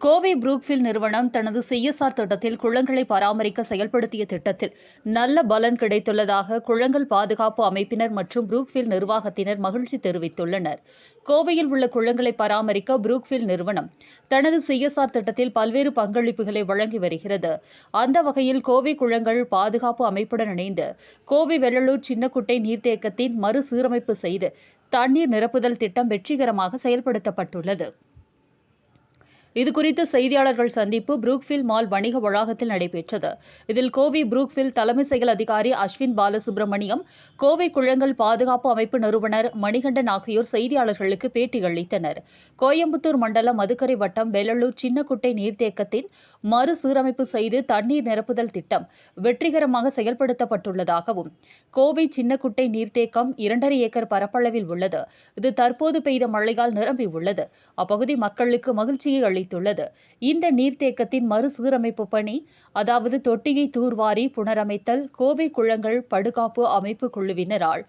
கோவை புரூக்ஃபில் நிறுவனம் தனது சிஎஸ்ஆர் திட்டத்தில் குளங்களை பராமரிக்க செயல்படுத்திய திட்டத்தில் நல்ல பலன் கிடைத்துள்ளதாக குளங்கள் பாதுகாப்பு அமைப்பினர் மற்றும் புரூக்ஃபில் நிர்வாகத்தினர் மகிழ்ச்சி தெரிவித்துள்ளனர். கோவையில் உள்ள குளங்களை பராமரிக்க புரூக்ஃபில் நிறுவனம் தனது சிஎஸ்ஆர் திட்டத்தில் பல்வேறு பங்களிப்புகளை வழங்கி வருகிறது. அந்த வகையில் கோவை குளங்கள் பாதுகாப்பு அமைப்புடன் இணைந்து கோவை வெள்ளலூர் சின்னக்குட்டை நீர்த்தேக்கத்தின் மறுசீரமைப்பு செய்து தண்ணீர் நிரப்புதல் திட்டம் வெற்றிகரமாக செயல்படுத்தப்பட்டுள்ளது. இதுகுறித்து செய்தியாளர்கள் சந்திப்பு புரூக்ஃபில் மால் வணிக வளாகத்தில் நடைபெற்றது. இதில் கோவை புரூக்ஃபில் தலைமை செயல் அதிகாரி அஸ்வின் பாலசுப்ரமணியம் கோவை குழங்கள் பாதுகாப்பு அமைப்பு நிறுவனர் மணிகண்டன் ஆகியோர் செய்தியாளர்களுக்கு பேட்டி அளித்தனர். கோயம்புத்தூர் மண்டலம் மதுக்கரை வட்டம் வெள்ளலூர் சின்னக்குட்டை நீர்த்தேக்கத்தின் மறுசீரமைப்பு செய்து தண்ணீர் நிரப்புதல் திட்டம் வெற்றிகரமாக செயல்படுத்தப்பட்டுள்ளதாகவும் கோவை சின்னக்குட்டை நீர்த்தேக்கம் இரண்டரை ஏக்கர் பரப்பளவில் உள்ளது. இது தற்போது பெய்த மழையால் நிரம்பியுள்ளது. அப்பகுதி மக்களுக்கு மகிழ்ச்சியை அறிவித்துள்ளது இந்த நீர்த்தேக்கத்தின் மறுசீரமைப்பு பணி அதாவது தொட்டியை தூர்வாரி புனரமைத்தல் கோவை குளங்கள் படுகாப்பு அமைப்பு குழுவினரால்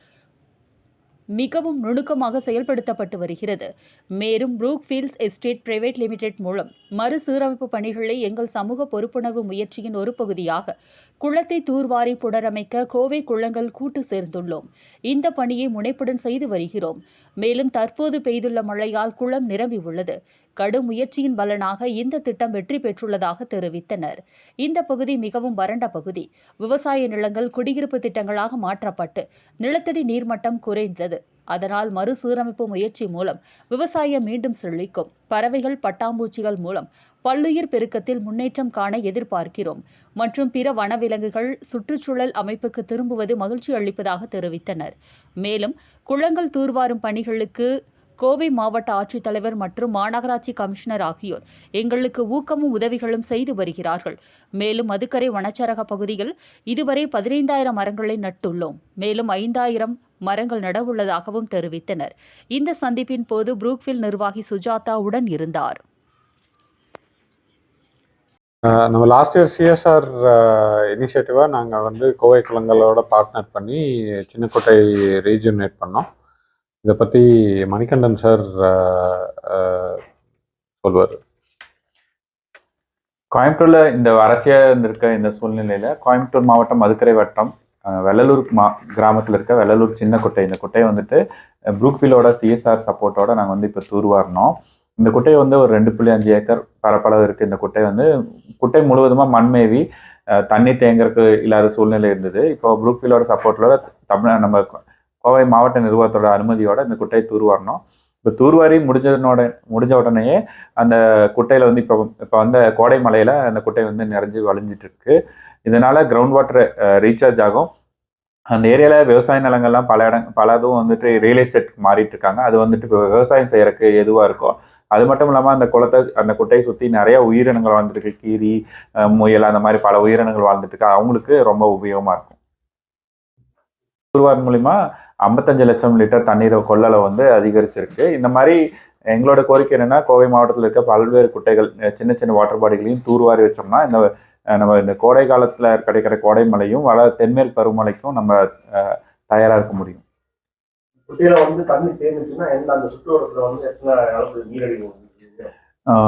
மிகவும் நுணுக்கமாக செயல்படுத்தப்பட்டு வருகிறது. மேலும் ப்ரூக்ஃபீல்ட்ஸ் எஸ்டேட் பிரைவேட் லிமிடெட் மூலம் மறுசீரமைப்பு பணிகளை எங்கள் சமூக பொறுப்புணர்வு முயற்சியின் ஒரு பகுதியாக குளத்தை தூர்வாரி புனரமைக்க கோவை குளங்கள் கூட்டு சேர்ந்துள்ளோம். இந்த பணியை முனைப்புடன் செய்து வருகிறோம். மேலும் தற்போது பெய்துள்ள மழையால் குளம் நிரம்பி உள்ளது. கடும் முயற்சியின் பலனாக இந்த திட்டம் வெற்றி பெற்றுள்ளதாக தெரிவித்தனர். இந்த பகுதி மிகவும் வறண்ட பகுதி. விவசாய நிலங்கள் குடியிருப்பு திட்டங்களாக மாற்றப்பட்டு நிலத்தடி நீர்மட்டம் குறைந்தது. அதனால் மறுசீரமைப்பு முயற்சி மூலம் விவசாயம் மீண்டும் செழிக்கும். பறவைகள் பட்டாம்பூச்சிகள் மூலம் பல்லுயிர் பெருக்கத்தில் முன்னேற்றம் காண எதிர்பார்க்கிறோம். மற்றும் பிற வனவிலங்குகள் சுற்றுச்சூழல் அமைப்புக்கு திரும்புவது மகிழ்ச்சி அளிப்பதாக தெரிவித்தனர். மேலும் குளங்கள் தூர்வாரும் பணிகளுக்கு கோவை மாவட்ட ஆட்சித்தலைவர் மற்றும் மாநகராட்சி கமிஷனர் ஆகியோர் எங்களுக்கு ஊக்கமும் உதவிகளும் செய்து வருகிறார்கள். மேலும் மதுக்கரை வனச்சரக பகுதியில் இதுவரை பதினைந்தாயிரம் மரங்களை நட்டுள்ளோம். மேலும் ஐந்தாயிரம் மரங்கள் நடவுள்ளதாகவும் தெரிவித்தனர். இந்த சந்திப்பின் போது புரூக்ஃபீல்ட் நிர்வாகி சுஜாதா உடன் இருந்தார். நம்ம லாஸ்ட் இயர் சிஎஸ்ஆர் இனிஷியேட்டிவாக நாங்கள் வந்து கோவை குளங்களோட பார்ட்னர் பண்ணி சின்னக்கோட்டை ரீஜினேட் பண்ணோம். இதை பற்றி மணிகண்டன் சார் சொல்வார். கோயம்புத்தூர்ல இந்த வறட்சியா இருந்திருக்க இந்த சூழ்நிலையில கோயம்புத்தூர் மாவட்டம் மதுக்கரை வட்டம் வெள்ளலூர் மா கிராமத்தில் இருக்க வெள்ளலூர் சின்ன குட்டை. இந்த குட்டையை வந்துட்டு ப்ரூக்ஃபீலோட சிஎஸ்ஆர் சப்போர்ட்டோட நாங்கள் வந்து இப்போ தூர்வாரினோம் இந்த குட்டை வந்து ஒரு ரெண்டு புள்ளி அஞ்சு ஏக்கர் பரப்பளவு இருக்குது இந்த குட்டை வந்து குட்டை முழுவதுமாக மண்மேவி தண்ணி தேங்கறதுக்கு இல்லாத சூழ்நிலை இருந்தது. இப்போ ப்ரூக்ஃபீலோட சப்போர்ட்டோட தமிழ் நம்ம கோவை மாவட்ட நிர்வாகத்தோட அனுமதியோட இந்த குட்டையை தூர்வாரினோம் இப்போ தூர்வாரி முடிஞ்சதனோட முடிஞ்ச உடனேயே அந்த குட்டையில் வந்து இப்போ இப்போ வந்த கோடை மலையில் அந்த குட்டை வந்து நிறைஞ்சு வழிஞ்சிட்டு இதனால் கிரவுண்ட் வாட்டர் ரீசார்ஜ் ஆகும். அந்த ஏரியாவில் விவசாய நிலங்கள்லாம் பல இடம் பல இதுவும் வந்துட்டு ரியல் எஸ்டேட் மாறிட்டு இருக்காங்க அது வந்துட்டு இப்போ விவசாயம் செய்கிறக்கு எதுவாக இருக்கும் அது மட்டும் இல்லாமல் அந்த குளத்தை அந்த குட்டையை சுற்றி நிறைய உயிரினங்கள் வாழ்ந்துருக்கு கீரி முயல் அந்த மாதிரி பல உயிரினங்கள் வாழ்ந்துட்டு இருக்கு அவங்களுக்கு ரொம்ப உபயோகமாக இருக்கும். தூர்வார் மூலிமா ஐம்பத்தஞ்சு லட்சம் லிட்டர் தண்ணீரை கொள்ளளவு வந்து அதிகரிச்சிருக்கு. இந்த மாதிரி எங்களோட கோரிக்கை என்னென்னா கோவை மாவட்டத்தில் இருக்க பல்வேறு குட்டைகள் சின்ன சின்ன வாட்டர் பாடிகளையும் தூர்வாரி வச்சோம்னா இந்த நம்ம இந்த கோடை காலத்தில் கிடைக்கிற கோடை மலையும் வள தென்மேல் பருவமழைக்கும் நம்ம தயாராக இருக்க முடியும். குட்டையில வந்து தண்ணி தேங்குச்சுன்னா எந்த அந்த சுற்றுவட்டத்துல வந்து எத்தனை அளவு நீரடி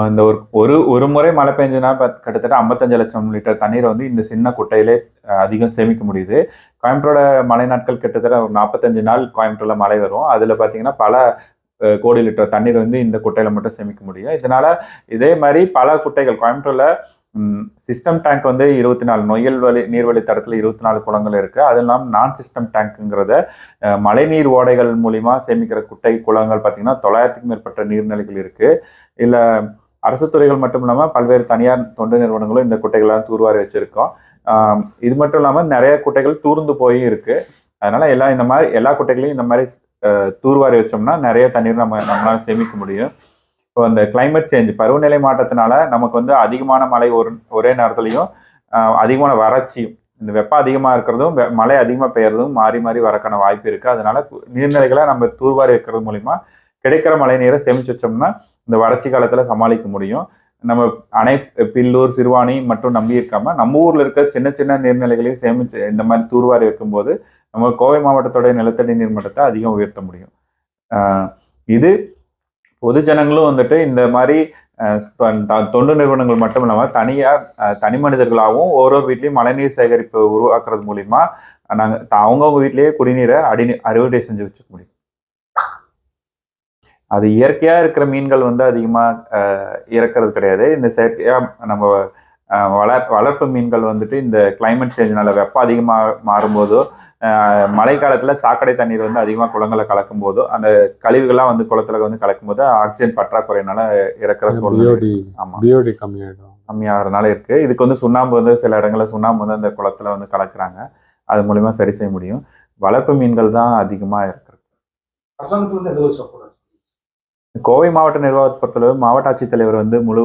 இந்த ஒரு ஒரு ஒரு முறை மழை பெஞ்சுனா கிட்டத்தட்ட ஐம்பத்தஞ்சு லட்சம் லிட்டர் தண்ணீரை வந்து இந்த சின்ன குட்டையிலே அதிகம் சேமிக்க முடியுது. கோயம்புத்தூரோட மழை நாட்கள் கிட்டத்தட்ட ஒரு நாற்பத்தஞ்சு நாள் கோயம்புத்தூரில் மழை வரும். அதில் பார்த்தீங்கன்னா பல கோடி லிட்டர் தண்ணீர் வந்து இந்த குட்டையில் மட்டும் சேமிக்க முடியும். இதனால் இதே மாதிரி பல குட்டைகள் கோயம்புத்தூரில் சிஸ்டம் டேங்க் வந்து இருபத்தி நாலு நொயல் வழி நீர்வழி தடத்தில் இருபத்தி நாலு குளங்கள் இருக்குது அது இல்லாமல் நான் சிஸ்டம் டேங்க்குங்கிறத மழைநீர் ஓடைகள் மூலிமா சேமிக்கிற குட்டை குளங்கள் பார்த்தீங்கன்னா தொள்ளாயிரத்துக்கு மேற்பட்ட நீர்நிலைகள் இருக்குது இல்லை அரசு துறைகள் மட்டும் இல்லாமல் பல்வேறு தனியார் தொண்டு நிறுவனங்களும் இந்த குட்டைகள்லாம் தூர்வாரி வச்சுருக்கோம். இது மட்டும் இல்லாமல் நிறைய குட்டைகள் தூர்ந்து போய் இருக்குது அதனால் எல்லாம் இந்த மாதிரி எல்லா குட்டைகளையும் இந்த மாதிரி தூர்வாரி வச்சோம்னா நிறைய தண்ணீர் நம்ம நம்மளால் சேமிக்க முடியும். இப்போ இந்த கிளைமேட் சேஞ்ச் பருவநிலை மாற்றத்தினால நமக்கு வந்து அதிகமான மழை ஒரு ஒரே நேரத்துலையும் அதிகமான வறட்சியும் இந்த வெப்பம் அதிகமாக இருக்கிறதும் வெ- மழை அதிகமாக பெய்யறதும் மாறி மாறி வரக்கான வாய்ப்பு இருக்குது அதனால நீர்நிலைகளை நம்ம தூர்வாரி வைக்கிறது மூலிமா கிடைக்கிற மழை நீரை சேமிச்சு வச்சோம்னா இந்த வறட்சி காலத்தில் சமாளிக்க முடியும். நம்ம அணை பில்லூர் சிறுவாணி மட்டும் நம்பி இருக்காம நம்ம ஊரில் இருக்க சின்ன சின்ன நீர்நிலைகளையும் சேமிச்சு இந்த மாதிரி தூர்வாரி வைக்கும்போது நம்ம கோவை மாவட்டத்தோடைய நிலத்தடி நீர் மட்டத்தை அதிகம் உயர்த்த முடியும். இது பொது ஜனங்களும் வந்துட்டு இந்த மாதிரி அஹ், த- தொண்டு நிறுவனங்கள் மட்டும் இல்லாமல் தனியாக அஹ், தனி மனிதர்களாகவும் ஒரு ஒரு வீட்லேயும் மழைநீர் சேகரிப்பு உருவாக்குறது மூலிமா நாங்கள் அவங்கவுங்க வீட்லேயே குடிநீரை அடி அறுவடை செஞ்சு வச்சுக்க முடியும். அது இயற்கையாக இருக்கிற மீன்கள் வந்து அதிகமாக இறக்கிறது கிடையாது. இந்த செயற்கையாக நம்ம வளர் வளர்ப்பு மீன்கள் வந்துட்டு இந்த climate சேஞ்சினால வெப்பம் அதிகமாக மாறும்போதோ அஹ், மழைக்காலத்தில் சாக்கடை தண்ணீர் வந்து அதிகமாக குளங்களை கலக்கும் போதோ அந்த கழிவுகள்லாம் வந்து குளத்துல வந்து கலக்கும் போது ஆக்சிஜன் பற்றாக்குறையினால இறக்குற சூழ்நிலை. ஆமாம் பிஓடி கம்மியாயிடும். கம்மியாகிறதுனால இருக்கு. இதுக்கு வந்து சுண்ணாம்பு வந்து சில இடங்கள்ல சுண்ணாம்பு வந்து அந்த குளத்துல வந்து கலக்குறாங்க. அது மூலியமா சரி செய்ய முடியும். வளர்ப்பு மீன்கள் தான் அதிகமாக இருக்கு. அரசாங்கத்துல இருந்து எந்த ஒரு சப்போர்ட் கோவை மாவட்ட நிர்வாகத்தை பொறுத்தளவு மாவட்ட ஆட்சித்தலைவர் வந்து முழு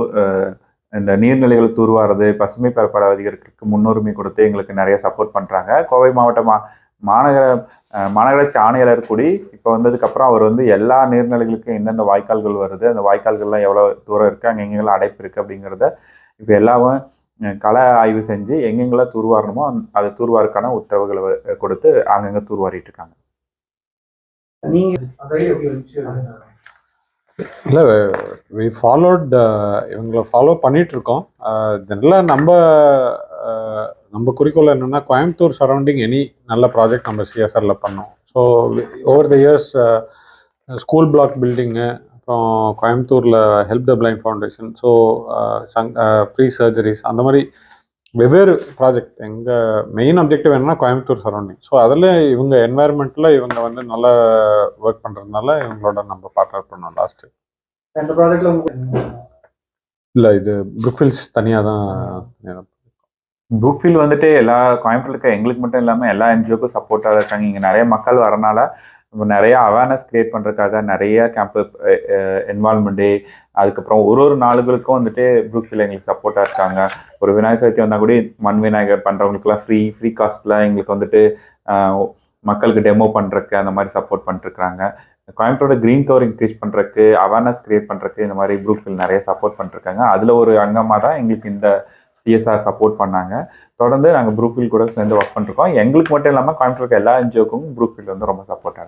இந்த நீர்நிலைகள் தூர்வாரது பசுமை பரப்பளவு அதிகரிக்கிறதுக்கு முன்னுரிமை கொடுத்து எங்களுக்கு நிறைய சப்போர்ட் பண்ணுறாங்க கோவை மாவட்ட மா மாநகர மாநகராட்சி ஆணையாளர் கூடி இப்போ வந்ததுக்கப்புறம் அவர் வந்து எல்லா நீர்நிலைகளுக்கும் எந்தெந்த வாய்க்கால்கள் வருது அந்த வாய்க்கால்கள்லாம் எவ்வளோ தூரம் இருக்குது அங்கே எங்கெங்கெல்லாம் அடைப்பு இருக்குது அப்படிங்கிறத இப்போ எல்லாமே கள ஆய்வு செஞ்சு எங்கெங்கெல்லாம் தூர்வாரணுமோ அது தூர்வாருக்கான உத்தரவுகளை கொடுத்து அங்கங்கே தூர்வாரிட்டு இருக்காங்க. நீங்கள் இல்லை வி ஃபாலோட் இவங்களை ஃபாலோ பண்ணிட்டு இருக்கோம் ஜென்ரலாக uh, நம்ம uh, நம்ம குறிக்கோள் என்னென்னா கோயம்புத்தூர் சரௌண்டிங் எனி நல்ல ப்ராஜெக்ட் நம்ம சிஎஸ்ஆரில் பண்ணோம். So over the years school block building அப்புறம் கோயம்புத்தூரில் help the blind foundation so Sangh uh, free surgeries அந்த மாதிரி வெவ்வேறு ப்ராஜெக்ட் எங்கள் மெயின் அப்ஜெக்டிவ் என்னன்னா கோயம்புத்தூர் சரௌண்டிங் ஸோ அதில் இவங்க என்வாயர்மெண்ட்டில் இவங்க வந்து நல்லா ஒர்க் பண்ணுறதுனால இவங்களோட நம்ம பார்ட்னர் பண்ணோம் லாஸ்ட்டு இந்த ப்ராஜெக்ட்ல இல்லை இது புக்ஃபில்ஸ் தனியாக தான் புக்ஃபீல் வந்துட்டு எல்லா கோயம்புத்தூர்ல இருக்க எங்களுக்கு மட்டும் இல்லாமல் எல்லா என்ஜிஓக்கும் சப்போர்ட்டாக இருக்காங்க. இங்கே நிறைய மக்கள் வரனால நம்ம நிறைய அவேர்னஸ் கிரியேட் பண்ணுறதுக்காக நிறைய கேம்ப் என்வால்மெண்ட் டே அதுக்கப்புறம் ஒரு ஒரு நாளுகளுக்கும் வந்துட்டு புக்ஃபீல் எங்களுக்கு சப்போர்ட்டாக இருக்காங்க. ஒரு விநாயகர் சதுர்த்தி வந்தால் கூட மண் விநாயகர் பண்ணுறவங்களுக்குலாம் ஃப்ரீ ஃப்ரீ காஸ்ட்டில் எங்களுக்கு வந்துட்டு மக்களுக்கு டெமோ பண்ணுறக்கு அந்த மாதிரி சப்போர்ட் பண்ணிட்டுருக்காங்க கோயம்புத்தூரோட க்ரீன் கவர் இன்க்ரீஸ் பண்ணுறதுக்கு அவேர்னஸ் கிரியேட் பண்ணுறதுக்கு இந்த மாதிரி புக்ஃபீல் நிறைய சப்போர்ட் பண்ணிட்டுருக்காங்க அதில் ஒரு அங்கமாக தான் எங்களுக்கு இந்த சிஎஸ்ஆர் சப்போர்ட் பண்ணாங்க. தொடர்ந்து நாங்கள் ப்ரூஃபீல் கூட சேர்ந்து ஒர்க் பண்ணிருக்கோம். எங்களுக்கு மட்டும் இல்லாமல் கோயம்புத்தூருக்கு எல்லா என்ஜிஓக்கும் ப்ரூஃபீல் வந்து ரொம்ப சப்போர்ட்டாக